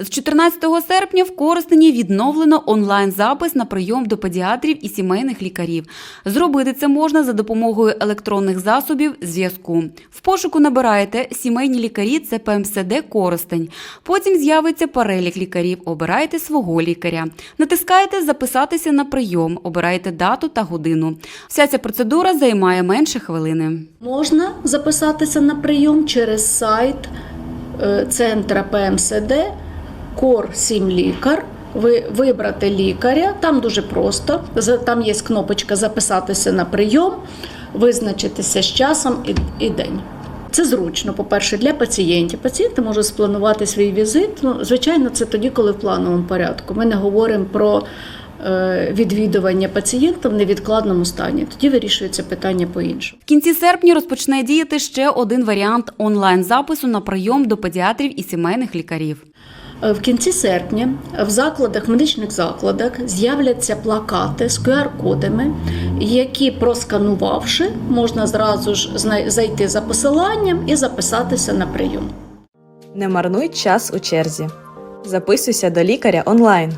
З 14 серпня в Коростені відновлено онлайн-запис на прийом до педіатрів і сімейних лікарів. Зробити це можна за допомогою електронних засобів зв'язку. В пошуку набираєте сімейні лікарі це ПМСД Коростень. Потім з'явиться перелік лікарів. Обирайте свого лікаря. Натискаєте Записатися на прийом, обираєте дату та годину. Вся ця процедура займає менше хвилини. Можна записатися на прийом через сайт е, центра ПМСД Кор 7 лікар. Ви вибрати лікаря, там дуже просто. Там є кнопочка Записатися на прийом, визначитися з часом і, і день. Це зручно, по-перше, для пацієнтів. Пацієнти можуть спланувати свій візит. Ну, звичайно, це тоді, коли в плановому порядку. Ми не говоримо про е, відвідування пацієнта в невідкладному стані. Тоді вирішується питання по-іншому. В кінці серпня розпочне діяти ще один варіант онлайн-запису на прийом до педіатрів і сімейних лікарів. Е, В кінці серпня в закладах, медичних закладах з'являться плакати з QR-кодами, які просканувавши, можна зразу ж зайти за посиланням і записатися на прийом. Не марнуй час у черзі. Записуйся до лікаря онлайн.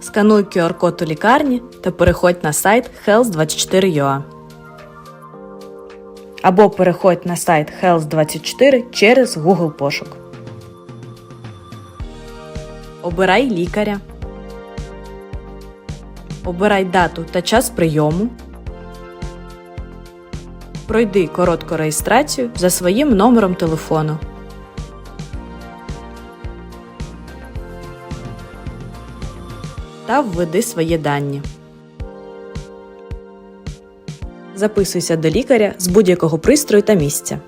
Скануй QR-код у лікарні та переходь на сайт health24.ua. Або переходь на сайт Health24 через Google пошук. Обирай лікаря. Обирай дату та час прийому. Пройди коротку реєстрацію за своїм номером телефону. та введи свої дані. Записуйся до лікаря з будь-якого пристрою та місця.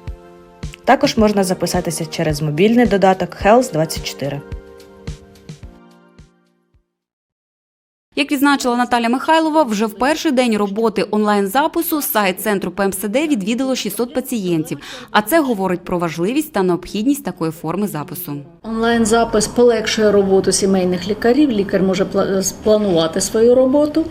Також можна записатися через мобільний додаток Health 24. Як відзначила Наталя Михайлова, вже в перший день роботи онлайн-запису сайт центру ПМСД відвідало 600 пацієнтів. А це говорить про важливість та необхідність такої форми запису. Онлайн-запис полегшує роботу сімейних лікарів. Лікар може пла- спланувати свою роботу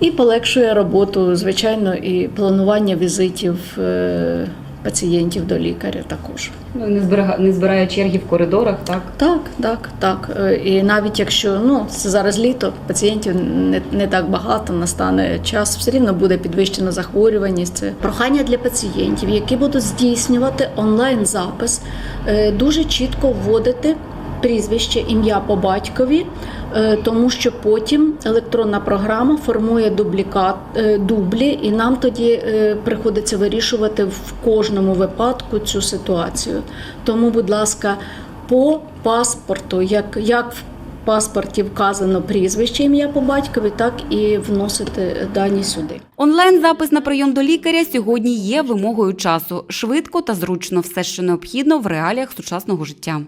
і полегшує роботу, звичайно, і планування візитів е, пацієнтів до лікаря також. Ну не збирає, не збирає черги в коридорах, так Так, так, так. Е, І навіть якщо ну зараз літо, пацієнтів не, не так багато, настане час, все рівно буде підвищена захворюваність. Це прохання для пацієнтів, які будуть здійснювати онлайн запис, дуже чітко вводити. Прізвище, ім'я по батькові, е, тому що потім електронна програма формує дублікат е, дублі, і нам тоді е, приходиться вирішувати в кожному випадку цю ситуацію. Тому, будь ласка, по паспорту, як, як в паспорті вказано прізвище, ім'я по батькові, так і вносити дані сюди. Онлайн-запис на прийом до лікаря сьогодні є вимогою часу. Швидко та зручно все, що необхідно в реаліях сучасного життя.